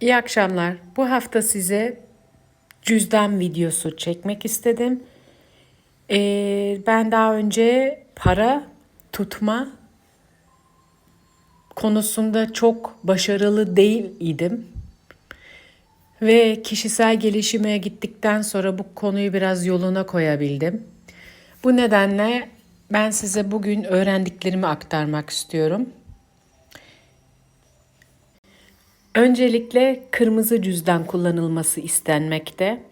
İyi akşamlar. Bu hafta size cüzdan videosu çekmek istedim. Ee, ben daha önce para tutma konusunda çok başarılı değil idim. Ve kişisel gelişime gittikten sonra bu konuyu biraz yoluna koyabildim. Bu nedenle ben size bugün öğrendiklerimi aktarmak istiyorum. Öncelikle kırmızı cüzdan kullanılması istenmekte.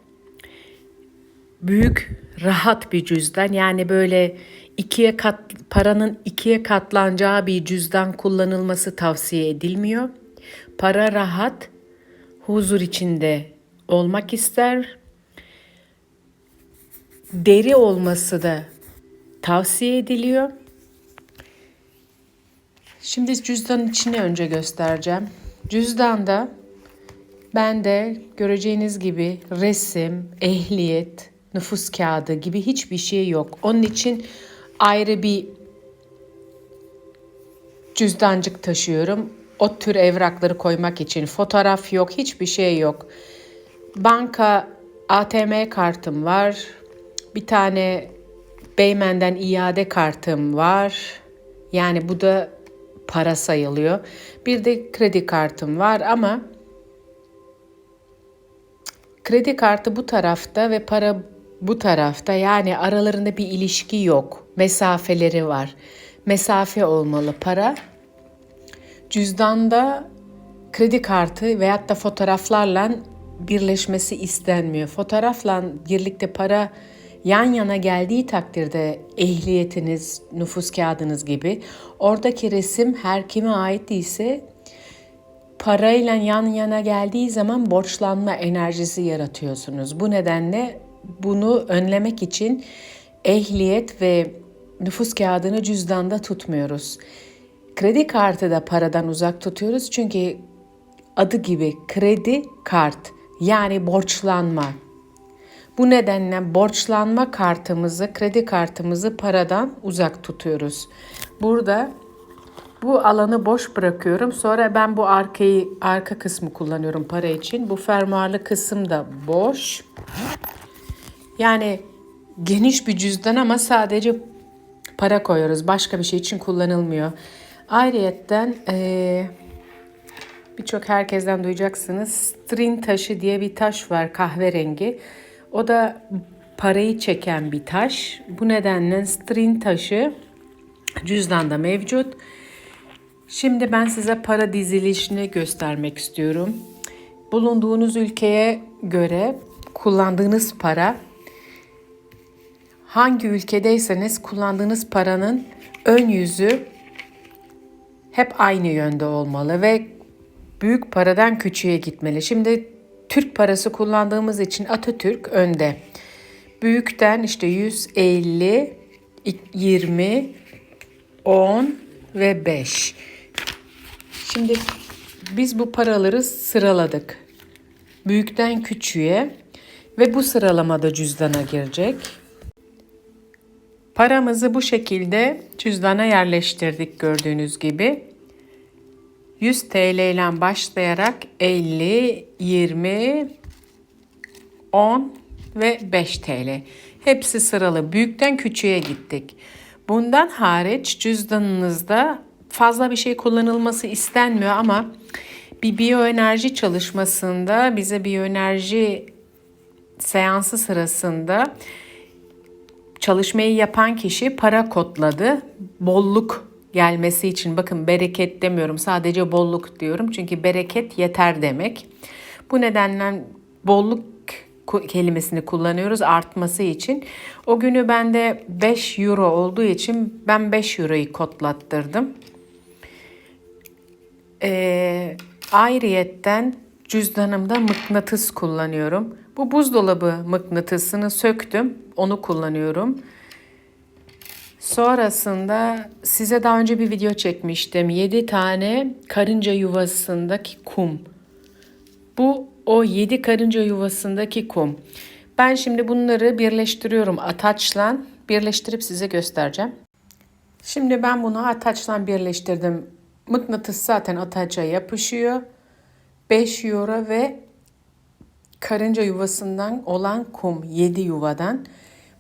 Büyük, rahat bir cüzdan yani böyle ikiye kat paranın ikiye katlanacağı bir cüzdan kullanılması tavsiye edilmiyor. Para rahat, huzur içinde olmak ister. Deri olması da tavsiye ediliyor. Şimdi cüzdanın içini önce göstereceğim. Cüzdanda ben de göreceğiniz gibi resim, ehliyet, nüfus kağıdı gibi hiçbir şey yok. Onun için ayrı bir cüzdancık taşıyorum. O tür evrakları koymak için fotoğraf yok, hiçbir şey yok. Banka ATM kartım var. Bir tane Beymen'den iade kartım var. Yani bu da para sayılıyor. Bir de kredi kartım var ama kredi kartı bu tarafta ve para bu tarafta. Yani aralarında bir ilişki yok. Mesafeleri var. Mesafe olmalı para. Cüzdanda kredi kartı veyahut da fotoğraflarla birleşmesi istenmiyor. Fotoğrafla birlikte para yan yana geldiği takdirde ehliyetiniz, nüfus kağıdınız gibi oradaki resim her kime ait ise parayla yan yana geldiği zaman borçlanma enerjisi yaratıyorsunuz. Bu nedenle bunu önlemek için ehliyet ve nüfus kağıdını cüzdanda tutmuyoruz. Kredi kartı da paradan uzak tutuyoruz çünkü adı gibi kredi kart yani borçlanma. Bu nedenle borçlanma kartımızı, kredi kartımızı paradan uzak tutuyoruz. Burada bu alanı boş bırakıyorum. Sonra ben bu arkayı arka kısmı kullanıyorum para için. Bu fermuarlı kısım da boş. Yani geniş bir cüzdan ama sadece para koyuyoruz. Başka bir şey için kullanılmıyor. Ayrıyetten ee, birçok herkesten duyacaksınız. String taşı diye bir taş var kahverengi. O da parayı çeken bir taş. Bu nedenle string taşı cüzdanda mevcut. Şimdi ben size para dizilişini göstermek istiyorum. Bulunduğunuz ülkeye göre kullandığınız para hangi ülkedeyseniz kullandığınız paranın ön yüzü hep aynı yönde olmalı ve büyük paradan küçüğe gitmeli. Şimdi Türk parası kullandığımız için Atatürk önde. Büyükten işte 150, 20, 10 ve 5. Şimdi biz bu paraları sıraladık. Büyükten küçüğe ve bu sıralamada cüzdana girecek. Paramızı bu şekilde cüzdana yerleştirdik gördüğünüz gibi. 100 TL ile başlayarak 50, 20, 10 ve 5 TL. Hepsi sıralı. Büyükten küçüğe gittik. Bundan hariç cüzdanınızda fazla bir şey kullanılması istenmiyor ama bir biyoenerji çalışmasında bize biyoenerji seansı sırasında çalışmayı yapan kişi para kodladı. Bolluk gelmesi için bakın bereket demiyorum sadece bolluk diyorum çünkü bereket yeter demek. Bu nedenle bolluk kelimesini kullanıyoruz artması için. O günü bende 5 euro olduğu için ben 5 euroyu kodlattırdım. Ee, ayrıyetten cüzdanımda mıknatıs kullanıyorum. Bu buzdolabı mıknatısını söktüm. Onu kullanıyorum. Sonrasında size daha önce bir video çekmiştim. 7 tane karınca yuvasındaki kum. Bu o 7 karınca yuvasındaki kum. Ben şimdi bunları birleştiriyorum ataçla. Birleştirip size göstereceğim. Şimdi ben bunu ataçla birleştirdim. Mıknatıs zaten ataça yapışıyor. 5 euro ve karınca yuvasından olan kum 7 yuvadan.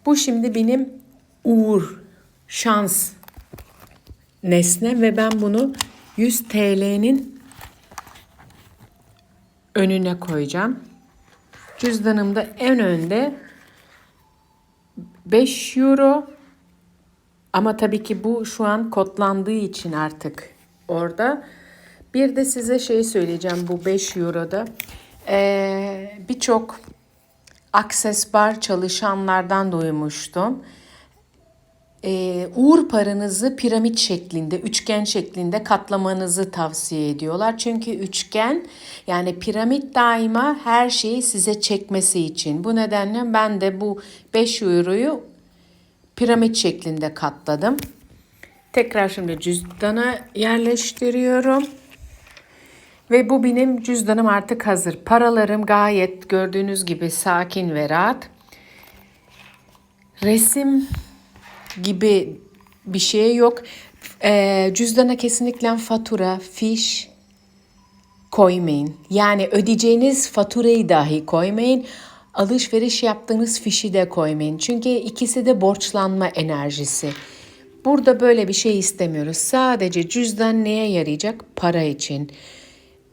Bu şimdi benim uğur, şans nesne ve ben bunu 100 TL'nin önüne koyacağım. Cüzdanımda en önde 5 euro ama tabii ki bu şu an kodlandığı için artık orada. Bir de size şey söyleyeceğim bu 5 euroda. Ee, Birçok Access Bar çalışanlardan duymuştum. Ee, uğur paranızı piramit şeklinde, üçgen şeklinde katlamanızı tavsiye ediyorlar. Çünkü üçgen yani piramit daima her şeyi size çekmesi için. Bu nedenle ben de bu 5 euroyu piramit şeklinde katladım. Tekrar şimdi cüzdana yerleştiriyorum. Ve bu benim cüzdanım artık hazır. Paralarım gayet gördüğünüz gibi sakin ve rahat. Resim gibi bir şey yok. Ee, cüzdana kesinlikle fatura, fiş koymayın. Yani ödeyeceğiniz faturayı dahi koymayın. Alışveriş yaptığınız fişi de koymayın. Çünkü ikisi de borçlanma enerjisi. Burada böyle bir şey istemiyoruz. Sadece cüzdan neye yarayacak? Para için.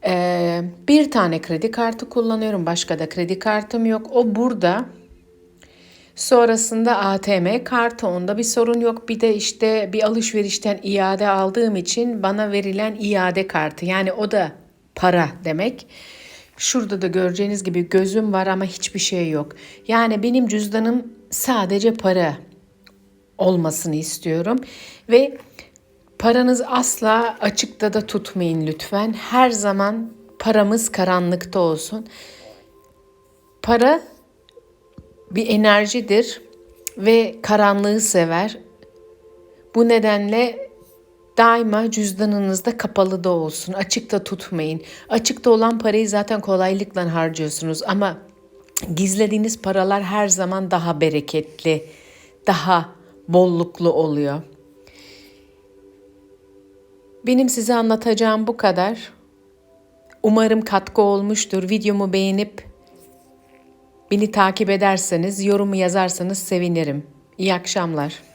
Ee, bir tane kredi kartı kullanıyorum. Başka da kredi kartım yok. O burada. Sonrasında ATM kartı onda bir sorun yok. Bir de işte bir alışverişten iade aldığım için bana verilen iade kartı. Yani o da para demek. Şurada da göreceğiniz gibi gözüm var ama hiçbir şey yok. Yani benim cüzdanım sadece para olmasını istiyorum ve paranız asla açıkta da tutmayın lütfen. Her zaman paramız karanlıkta olsun. Para bir enerjidir ve karanlığı sever. Bu nedenle daima cüzdanınızda kapalı da olsun. Açıkta tutmayın. Açıkta olan parayı zaten kolaylıkla harcıyorsunuz ama gizlediğiniz paralar her zaman daha bereketli, daha bolluklu oluyor. Benim size anlatacağım bu kadar. Umarım katkı olmuştur. Videomu beğenip beni takip ederseniz, yorumu yazarsanız sevinirim. İyi akşamlar.